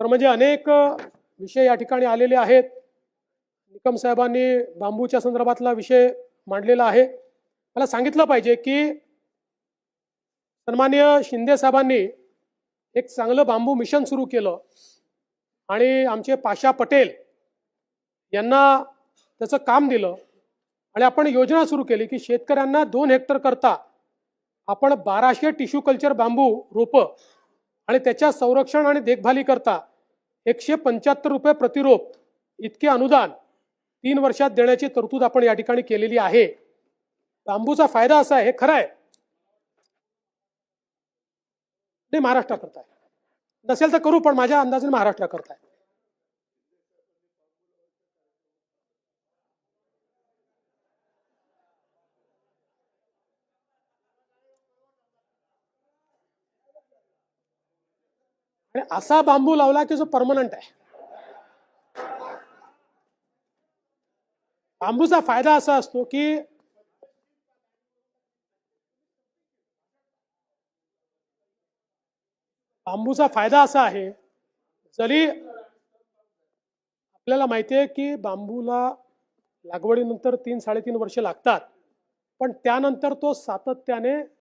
तर म्हणजे अनेक विषय या ठिकाणी आलेले आहेत. निकम साहेबांनी बांबूच्या संदर्भातला विषय मांडलेला आहे. मला सांगितलं पाहिजे की सन्मान्य शिंदे साहेबांनी एक चांगलं बांबू मिशन सुरू केलं. आणि आमचे पाशा पटेल यांना त्याचं काम दिलं. आणि आपण योजना सुरू केली की शेतकऱ्यांना दोन हेक्टर करता आपण बाराशे टिश्यू कल्चर बांबू रोपं आणि त्याच्या संरक्षण आणि देखभाली करता एकशे पंच्याहत्तर रुपये प्रतिरोप इतके अनुदान तीन वर्षात देण्याची तरतूद आपण या ठिकाणी केलेली आहे. बांबूचा फायदा असा आहे हे खरं आहे. नाही महाराष्ट्रा करताय नसेल तर करू पण माझ्या अंदाजाने महाराष्ट्रा करताय आणि असा बांबू लावला की जो परमनंट आहे. बांबूचा फायदा असा असतो की बांबूचा फायदा असा आहे जरी आपल्याला माहिती आहे की बांबूला लागवडीनंतर तीन साडेतीन वर्ष लागतात पण त्यानंतर तो सातत्याने